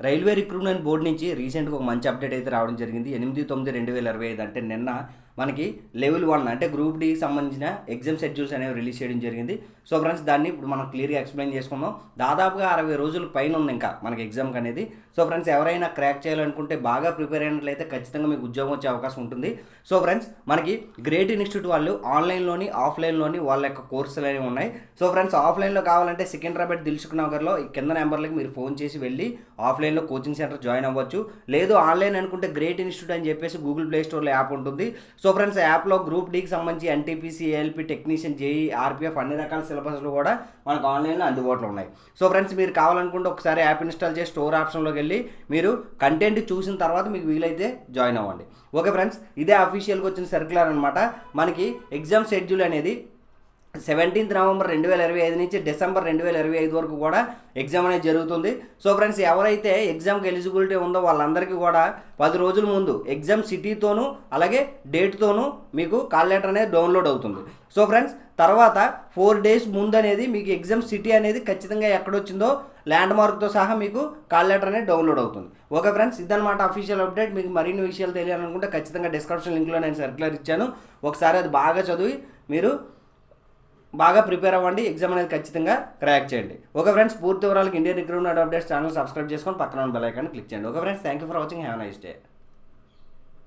Railway recruitment board నుంచి రీసెంట్గా ఒక మంచి అప్డేట్ అయితే రావడం జరిగింది. ఎనిమిది తొమ్మిది రెండు వేల ఇరవై ఐదు అంటే నిన్న మనకి లెవెల్ వన్ అంటే గ్రూప్ డికి సంబంధించిన ఎగ్జామ్ షెడ్యూల్స్ అనేవి రిలీజ్ చేయడం జరిగింది. సో ఫ్రెండ్స్ దాన్ని ఇప్పుడు మనం క్లియర్గా ఎక్స్ప్లెయిన్ చేసుకుందాం. దాదాపుగా అరవై రోజుల పైన ఉంది ఇంకా మనకి ఎగ్జామ్కి అనేది. సో ఫ్రెండ్స్ ఎవరైనా క్రాక్ చేయాలనుకుంటే బాగా ప్రిపేర్ అయినట్లయితే ఖచ్చితంగా మీకు ఉద్యోగం వచ్చే అవకాశం ఉంటుంది. సో ఫ్రెండ్స్ మనకి గ్రేట్ ఇన్స్టిట్యూట్ వాళ్ళు ఆన్లైన్లోని ఆఫ్లైన్లోని వాళ్ళ యొక్క కోర్సులు అనేవి ఉన్నాయి. సో ఫ్రెండ్స్ ఆఫ్లైన్లో కావాలంటే సికింద్రాబాద్ దిల్సుఖ్ నగర్లో ఈ కింద నెంబర్లకి మీరు ఫోన్ చేసి వెళ్ళి ఆఫ్లైన్లో కోచింగ్ సెంటర్ జాయిన్ అవ్వచ్చు. లేదు ఆన్లైన్ అనుకుంటే గ్రేట్ ఇన్స్టిట్యూట్ అని చెప్పేసి గూగుల్ ప్లే స్టోర్లో యాప్ ఉంటుంది. సో సో ఫ్రెండ్స్ యాప్లో గ్రూప్ డీకి సంబంధించి NTPC ALP technician JE RPF అన్ని రకాల సిలబస్లు కూడా మనకు ఆన్లైన్లో అందుబాటులో ఉన్నాయి. సో ఫ్రెండ్స్ మీరు కావాలనుకుంటే ఒకసారి యాప్ ఇన్స్టాల్ చేసి స్టోర్ ఆప్షన్లోకి వెళ్ళి మీరు కంటెంట్ చూసిన తర్వాత మీకు వీలైతే జాయిన్ అవ్వండి. ఓకే ఫ్రెండ్స్ ఇదే అఫీషియల్గా వచ్చిన సర్క్యులర్ అనమాట మనకి ఎగ్జామ్ షెడ్యూల్ అనేది సెవెంటీన్త్ నవంబర్ రెండు వేల ఇరవై ఐదు నుంచి డిసెంబర్ రెండు వేల ఇరవై ఐదు వరకు కూడా ఎగ్జామ్ అనేది జరుగుతుంది. సో ఫ్రెండ్స్ ఎవరైతే ఎగ్జామ్కి ఎలిజిబిలిటీ ఉందో వాళ్ళందరికీ కూడా పది రోజుల ముందు ఎగ్జామ్ సిటీతోనూ అలాగే డేట్తోనూ మీకు కాల్ లెటర్ అనేది డౌన్లోడ్ అవుతుంది. సో ఫ్రెండ్స్ తర్వాత ఫోర్ డేస్ ముందు అనేది మీకు ఎగ్జామ్ సిటీ అనేది ఖచ్చితంగా ఎక్కడొచ్చిందో ల్యాండ్ మార్క్తో సహా మీకు కాల్ లెటర్ అనేది డౌన్లోడ్ అవుతుంది. ఓకే ఫ్రెండ్స్ ఇదనమాట అఫీషియల్ అప్డేట్. మీకు మరిన్ని విషయాలు తెలియాలనుకుంటే ఖచ్చితంగా డిస్క్రిప్షన్ లింక్లో నేను సర్క్యులర్ ఇచ్చాను. ఒకసారి అది బాగా చదివి మీరు బాగా ప్రిపేర్ అవ్వండి ఎగ్జామ్ అనేది ఖచ్చితంగా క్రాక్ చేయండి. ఓకే ఫ్రెండ్స్ పూర్తి వివరాలకు Indian recruitment updates channel subscribe చేసుకొని పక్కన ఉన్న బెల్ ఐకాన్ క్లిక్ చేయండి. Okay friends thank you for watching have nice day